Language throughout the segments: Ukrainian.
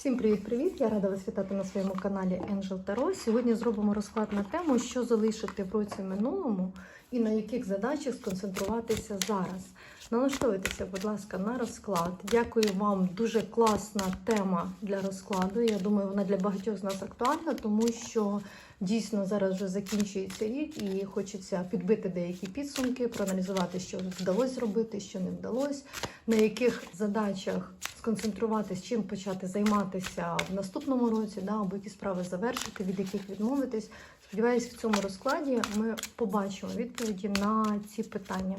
Всім привіт-привіт! Я рада вас вітати на своєму каналі Angel Tarot. Сьогодні зробимо розклад на тему, що залишити в році минулому і на яких задачах сконцентруватися зараз. Налаштовуйтеся, будь ласка, на розклад. Дякую вам. Дуже класна тема для розкладу. Я думаю, вона для багатьох з нас актуальна, тому що дійсно зараз вже закінчується рік і хочеться підбити деякі підсумки, проаналізувати, що вдалося зробити, що не вдалося, на яких задачах сконцентруватись, чим почати займатися в наступному році, да, або які справи завершити, від яких відмовитись. Сподіваюсь, в цьому розкладі ми побачимо відповіді на ці питання.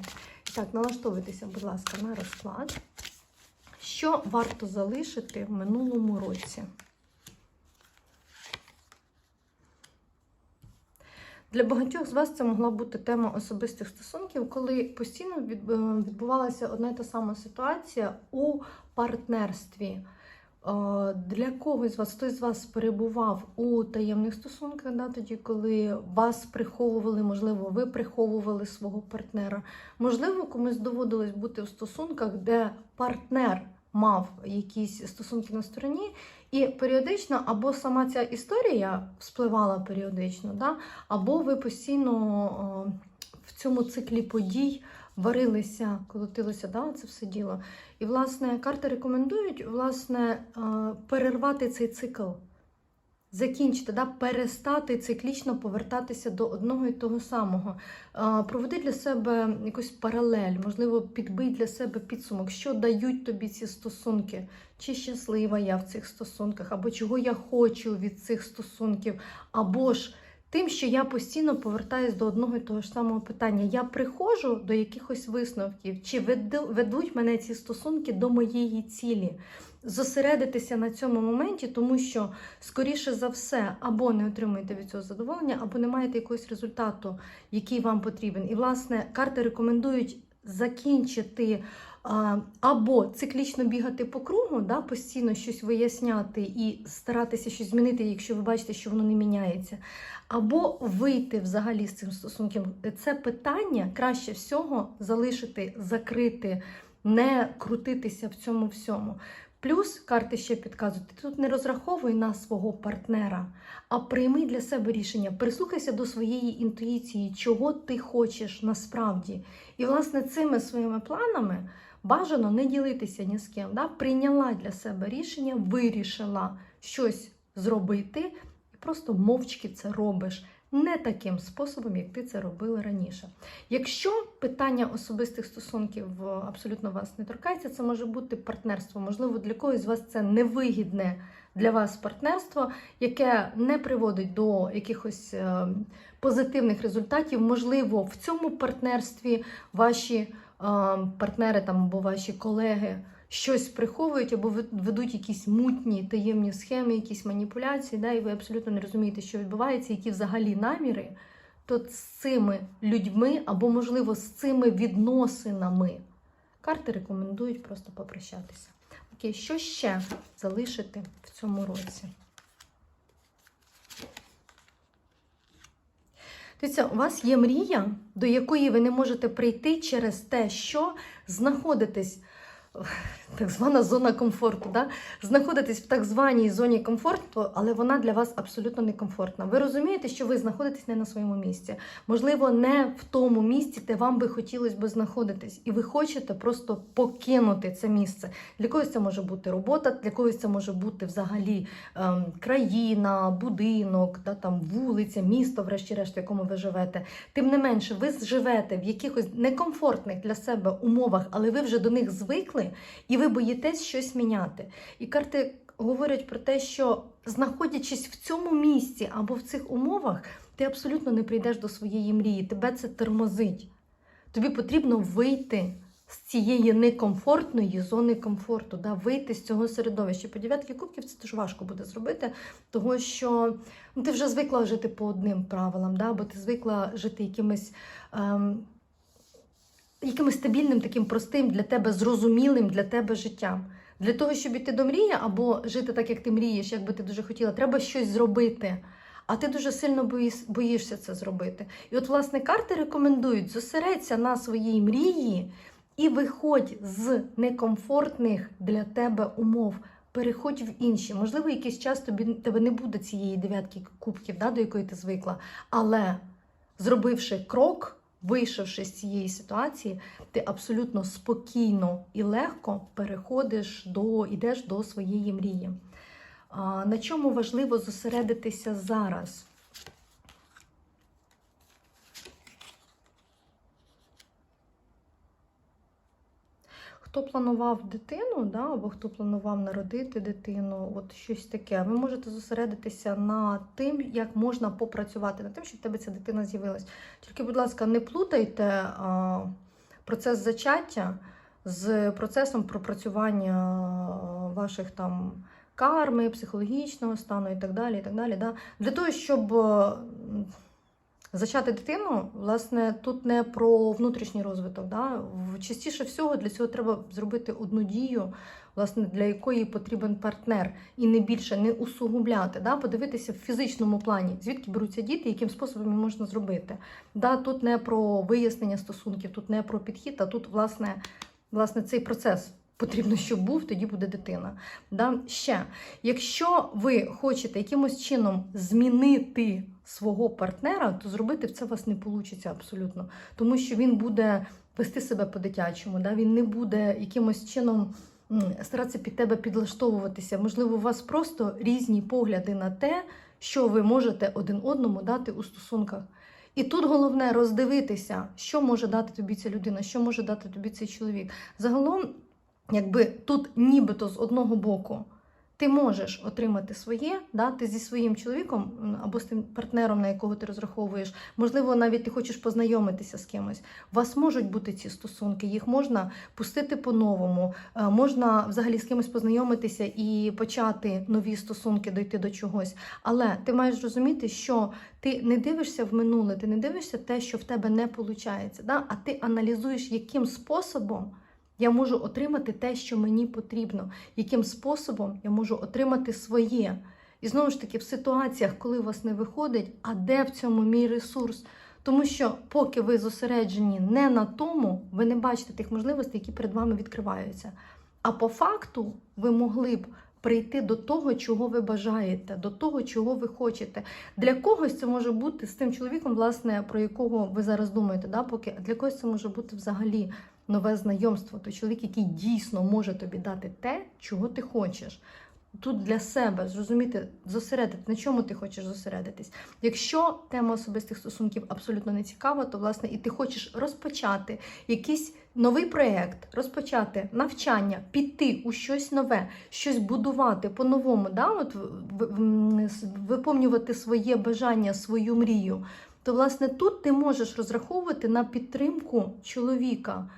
Так, налаштовуйтеся, будь ласка, на розклад. Що варто залишити в минулому році? Для багатьох з вас це могла бути тема особистих стосунків, коли постійно е, відбувалася одна і та сама ситуація у партнерстві. Для когось з вас, хтось з вас перебував у таємних стосунках, да, тоді, коли вас приховували, можливо, ви приховували свого партнера. Можливо, комусь доводилось бути в стосунках, де партнер мав якісь стосунки на стороні, і періодично або сама ця історія вспливала періодично, да, або ви постійно в цьому циклі подій варилися, колотилося, да, це все діло. І, власне, карти рекомендують власне, е, перервати цей цикл. Закінчити, да, перестати циклічно повертатися до одного і того самого. Е, Проведи для себе якусь паралель, можливо, підбий для себе підсумок, що дають тобі ці стосунки, чи щаслива я в цих стосунках, або чого я хочу від цих стосунків, або ж тим, що я постійно повертаюсь до одного і того ж самого питання. Я приходжу до якихось висновків, чи веду- ведуть мене ці стосунки до моєї цілі. Зосередитися на цьому моменті, тому що, скоріше за все, або не отримуєте від цього задоволення, або не маєте якогось результату, який вам потрібен. І, власне, карти рекомендують закінчити або циклічно бігати по кругу, да, постійно щось виясняти і старатися щось змінити, якщо ви бачите, що воно не міняється. Або вийти взагалі з цим стосунком. Це питання краще всього залишити, закрити, не крутитися в цьому всьому. Плюс карти ще підказують, ти тут не розраховуй на свого партнера, а прийми для себе рішення, прислухайся до своєї інтуїції, чого ти хочеш насправді. І, власне, цими своїми планами бажано не ділитися ні з ким. Да? Прийняла для себе рішення, вирішила щось зробити, і просто мовчки це робиш. Не таким способом, як ти це робила раніше. Якщо питання особистих стосунків е, абсолютно вас не торкається, це може бути партнерство. Можливо, для когось з вас це невигідне для вас партнерство, яке не приводить до якихось е, позитивних результатів. Можливо, в цьому партнерстві ваші партнери там або ваші колеги щось приховують або вед- ведуть якісь мутні таємні схеми, якісь маніпуляції, да, і ви абсолютно не розумієте, що відбувається, які взагалі наміри, то з цими людьми або, можливо, з цими відносинами карти рекомендують просто попрощатися. Окей, що ще залишити в цьому році? Дивіться, у вас є мрія, до якої ви не можете прийти через те, що знаходитесь так звана зона комфорту. Да? Знаходитесь в так званій зоні комфорту, але вона для вас абсолютно некомфортна. Ви розумієте, що ви знаходитесь не на своєму місці. Можливо, не в тому місці, де вам би хотілося би знаходитись. І ви хочете просто покинути це місце. Для когось це може бути робота, для когось це може бути взагалі ем, країна, будинок, да, там, вулиця, місто, врешті-решт, в якому ви живете. Тим не менше, ви живете в якихось некомфортних для себе умовах, але ви вже до них звикли, і ви боїтесь щось міняти. І карти говорять про те, що знаходячись в цьому місці або в цих умовах, ти абсолютно не прийдеш до своєї мрії, тебе це тормозить. Тобі потрібно вийти з цієї некомфортної зони комфорту, да, вийти з цього середовища. По дев'ятки кубків це дуже важко буде зробити, тому що ну, ти вже звикла жити по одним правилам, да, бо ти звикла жити якимось. Ем, якимось стабільним, таким простим для тебе, зрозумілим для тебе життям. Для того, щоб іти до мрії або жити так, як ти мрієш, як би ти дуже хотіла, треба щось зробити. А ти дуже сильно боїш, боїшся це зробити. І от, власне, карти рекомендують зосередься на своїй мрії і виходь з некомфортних для тебе умов. переходь в інші. Можливо, якийсь час тобі тебе не буде цієї дев'ятки кубків, да, до якої ти звикла. Але зробивши крок, вийшовши з цієї ситуації, ти абсолютно спокійно і легко переходиш до ідеш до своєї мрії. На чому важливо зосередитися зараз? Хто планував дитину, да, або хто планував народити дитину, от щось таке, ви можете зосередитися на тим, як можна попрацювати, над тим, щоб в тебе ця дитина з'явилась. Тільки, будь ласка, не плутайте а, процес зачаття з процесом пропрацювання ваших там карми, психологічного стану і так далі. І так далі да. Для того, щоб Зачати дитину, власне, тут не про внутрішній розвиток. Да? Частіше всього для цього треба зробити одну дію, власне, для якої потрібен партнер, і не більше не усугубляти, да? подивитися в фізичному плані, звідки беруться діти, яким способом можна зробити. Да? Тут не про вияснення стосунків, тут не про підхід, а тут, власне, власне цей процес. Потрібно, щоб був, тоді буде дитина. Да? Ще, якщо ви хочете якимось чином змінити свого партнера, то зробити це у вас не вийде абсолютно. Тому що він буде вести себе по-дитячому, да? він не буде якимось чином старатися під тебе підлаштовуватися. Можливо, у вас просто різні погляди на те, що ви можете один одному дати у стосунках. І тут головне роздивитися, що може дати тобі ця людина, що може дати тобі цей чоловік. Загалом, якби тут нібито з одного боку ти можеш отримати своє, да, ти зі своїм чоловіком або з тим партнером, на якого ти розраховуєш, можливо, навіть ти хочеш познайомитися з кимось. У вас можуть бути ці стосунки, їх можна пустити по-новому, е, можна взагалі з кимось познайомитися і почати нові стосунки, дойти до чогось. Але ти маєш розуміти, що ти не дивишся в минуле, ти не дивишся те, що в тебе не виходить, да? а ти аналізуєш, яким способом. Я можу отримати те, що мені потрібно, яким способом я можу отримати своє. І знову ж таки, в ситуаціях, коли у вас не виходить, а де в цьому мій ресурс? Тому що, поки ви зосереджені не на тому, ви не бачите тих можливостей, які перед вами відкриваються. А по факту ви могли б прийти до того, чого ви бажаєте, до того, чого ви хочете. Для когось це може бути з тим чоловіком, власне, про якого ви зараз думаєте, да, поки для когось це може бути взагалі нове знайомство. Той чоловік, який дійсно може тобі дати те, чого ти хочеш. Тут для себе зрозуміти, зосередити, на чому ти хочеш зосередитись. Якщо тема особистих стосунків абсолютно не цікава, то власне і ти хочеш розпочати якийсь новий проєкт, розпочати навчання, піти у щось нове, щось будувати по-новому, да? От, виповнювати своє бажання, свою мрію, то власне тут ти можеш розраховувати на підтримку чоловіка.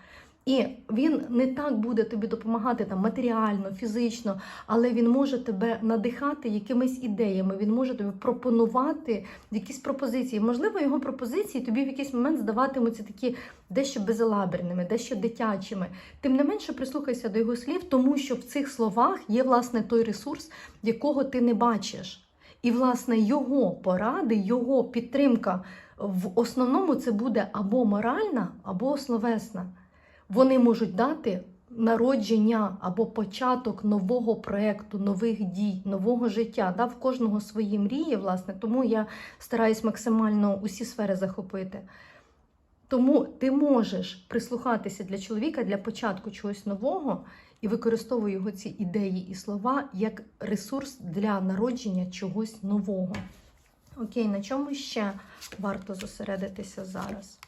І він не так буде тобі допомагати там матеріально, фізично, але він може тебе надихати якимись ідеями. Він може тобі пропонувати якісь пропозиції. Можливо, його пропозиції тобі в якийсь момент здаватимуться такі дещо безалаберними, дещо дитячими. Тим не менше, прислухайся до його слів, тому що в цих словах є власне той ресурс, якого ти не бачиш. І, власне, його поради, його підтримка в основному це буде або моральна, або словесна. Вони можуть дати народження або початок нового проєкту, нових дій, нового життя. Да? В кожного свої мрії, власне, тому я стараюсь максимально усі сфери захопити. Тому ти можеш прислухатися для чоловіка для початку чогось нового і використовуй його ці ідеї і слова як ресурс для народження чогось нового. Окей, на чому ще варто зосередитися зараз?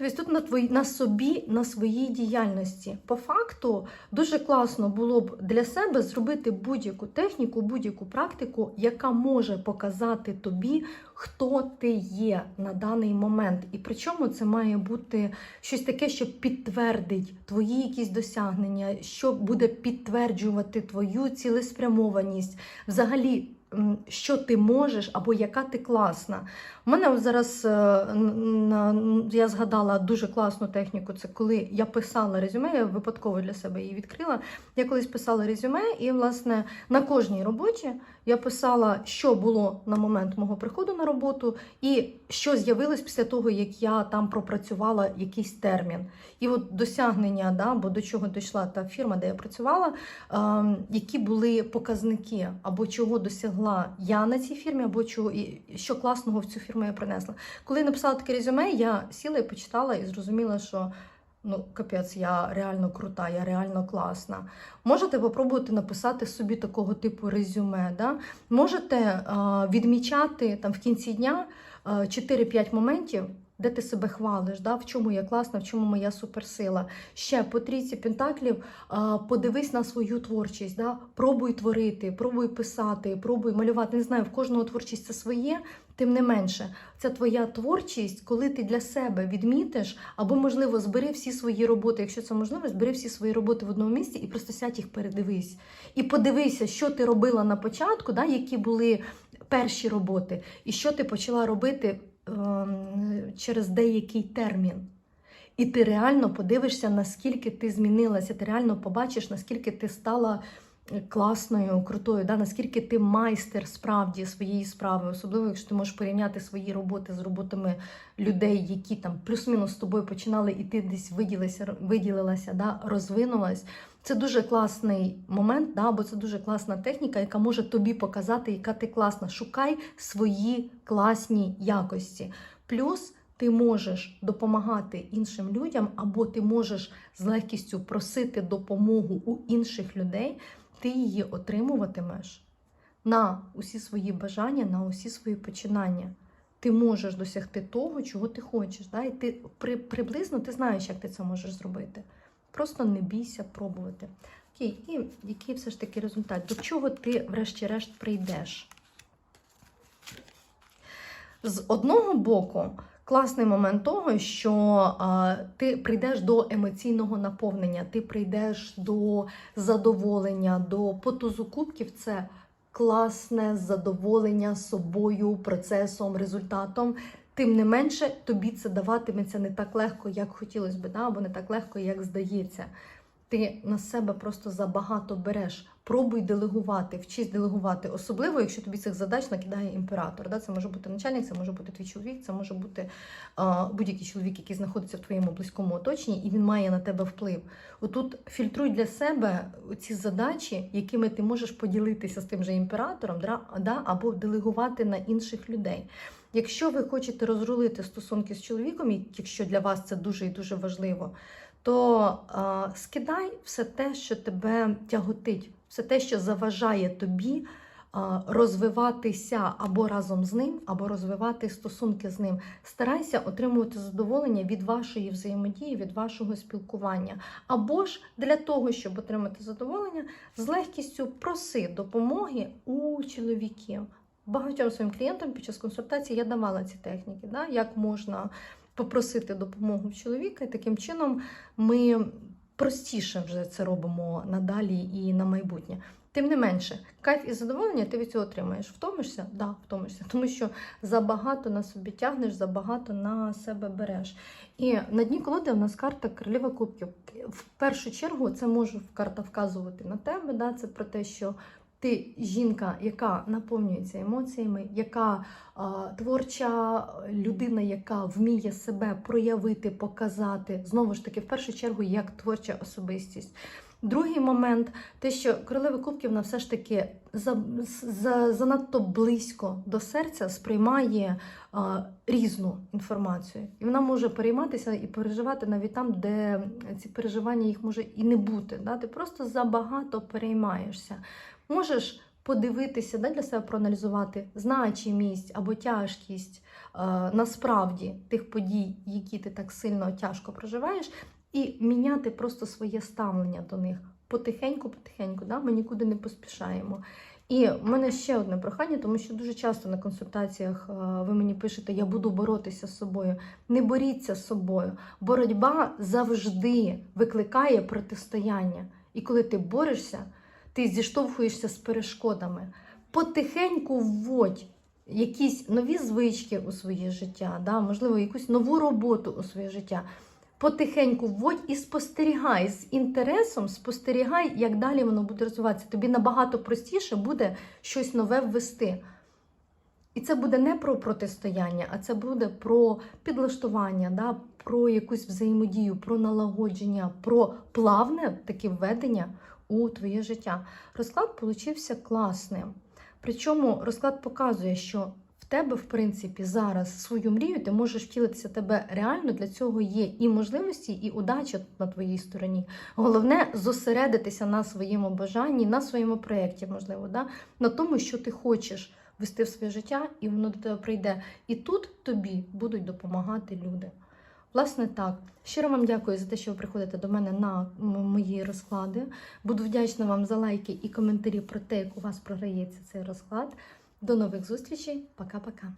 Тобто тут на твої, на собі, на своїй діяльності. По факту дуже класно було б для себе зробити будь-яку техніку, будь-яку практику, яка може показати тобі, хто ти є на даний момент. І причому це має бути щось таке, що підтвердить твої якісь досягнення, що буде підтверджувати твою цілеспрямованість. Взагалі що ти можеш або яка ти класна. У мене зараз е, я згадала дуже класну техніку. Це коли я писала резюме, я випадково для себе її відкрила. Я колись писала резюме, і власне на кожній роботі я писала, що було на момент мого приходу на роботу, і що з'явилось після того, як я там пропрацювала якийсь термін. І от досягнення, да, бо до чого дійшла та фірма, де я працювала, ем, які були показники, або чого досягла я на цій фірмі, або чого і що класного в цю фірму я принесла. Коли я написала таке резюме, я сіла і почитала і зрозуміла, що. Ну, капець, я реально крута, я реально класна. Можете попробувати написати собі такого типу резюме. Да? Можете е, відмічати там в кінці дня е, 4-5 моментів, де ти себе хвалиш, да? в чому я класна, в чому моя суперсила. Ще по трійці пентаклів подивись на свою творчість, да? пробуй творити, пробуй писати, пробуй малювати. Не знаю, в кожного творчість це своє. Тим не менше, це твоя творчість, коли ти для себе відмітиш, або, можливо, збери всі свої роботи. Якщо це можливо, збери всі свої роботи в одному місці і просто сядь їх передивись. І подивися, що ти робила на початку, да, які були перші роботи, і що ти почала робити через деякий термін. І ти реально подивишся, наскільки ти змінилася, ти реально побачиш, наскільки ти стала класною, крутою, да? наскільки ти майстер справді своєї справи, особливо якщо ти можеш порівняти свої роботи з роботами людей, які там плюс-мінус з тобою починали, і ти десь виділилася, виділилася да? розвинулась. Це дуже класний момент, да? бо це дуже класна техніка, яка може тобі показати, яка ти класна. Шукай свої класні якості. Плюс ти можеш допомагати іншим людям, або ти можеш з легкістю просити допомогу у інших людей, ти її отримуватимеш на усі свої бажання, на усі свої починання. Ти можеш досягти того, чого ти хочеш. Да? І ти при, приблизно ти знаєш, як ти це можеш зробити. Просто не бійся пробувати. Окей, і який все ж таки результат? До чого ти, врешті-решт, прийдеш? З одного боку, класний момент того, що а, ти прийдеш до емоційного наповнення, ти прийдеш до задоволення, до потузу кубків. Це класне задоволення собою, процесом, результатом. Тим не менше, тобі це даватиметься не так легко, як хотілося б, да? або не так легко, як здається. Ти на себе просто забагато береш. Пробуй делегувати, вчись делегувати, особливо, якщо тобі цих задач накидає імператор. Да? Це може бути начальник, це може бути твій чоловік, це може бути будь-який чоловік, який знаходиться в твоєму близькому оточенні, і він має на тебе вплив. Отут фільтруй для себе ці задачі, якими ти можеш поділитися з тим же імператором? Да? або делегувати на інших людей. Якщо ви хочете розрулити стосунки з чоловіком, якщо для вас це дуже і дуже важливо, то а, скидай все те, що тебе тяготить, все те, що заважає тобі а, розвиватися або разом з ним, або розвивати стосунки з ним. Старайся отримувати задоволення від вашої взаємодії, від вашого спілкування. Або ж для того, щоб отримати задоволення, з легкістю проси допомоги у чоловіків. Багатьом своїм клієнтам під час консультації я давала ці техніки, да, як можна попросити допомогу чоловіка, і таким чином ми простіше вже це робимо надалі і на майбутнє. Тим не менше, кайф і задоволення ти від цього отримаєш. Втомишся? Да, втомишся, тому що забагато на собі тягнеш, забагато на себе береш. І на дні колоди у нас карта королева кубків. В першу чергу це може карта вказувати на тебе. Да? Це про те, що ти жінка, яка наповнюється емоціями, яка а, творча людина, яка вміє себе проявити, показати, знову ж таки, в першу чергу, як творча особистість. Другий момент, те, що королева кубків вона все ж таки за, за, занадто близько до серця сприймає а, різну інформацію. І вона може перейматися і переживати навіть там, де ці переживання їх може і не бути. Да? Ти просто забагато переймаєшся. Можеш подивитися, да, для себе проаналізувати значимість або тяжкість е, насправді тих подій, які ти так сильно тяжко проживаєш, і міняти просто своє ставлення до них потихеньку-потихеньку. Да? Ми нікуди не поспішаємо. І в мене ще одне прохання, тому що дуже часто на консультаціях е, ви мені пишете, я буду боротися з собою. Не боріться з собою. Боротьба завжди викликає протистояння. І коли ти борешся, ти зіштовхуєшся з перешкодами. потихеньку вводь якісь нові звички у своє життя, да? можливо, якусь нову роботу у своє життя. Потихеньку вводь і спостерігай з інтересом, спостерігай, як далі воно буде розвиватися. Тобі набагато простіше буде щось нове ввести. І це буде не про протистояння, а це буде про підлаштування, да? про якусь взаємодію, про налагодження, про плавне таке введення у твоє життя. Розклад получився класним. Причому розклад показує, що в тебе, в принципі, зараз свою мрію ти можеш втілитися тебе реально. Для цього є і можливості, і удача на твоїй стороні. Головне зосередитися на своєму бажанні, на своєму проєкті, можливо, да? на тому, що ти хочеш вести в своє життя, і воно до тебе прийде. І тут тобі будуть допомагати люди. Власне, так. Щиро вам дякую за те, що ви приходите до мене на мої розклади. Буду вдячна вам за лайки і коментарі про те, як у вас програється цей розклад. До нових зустрічей. Пока-пока.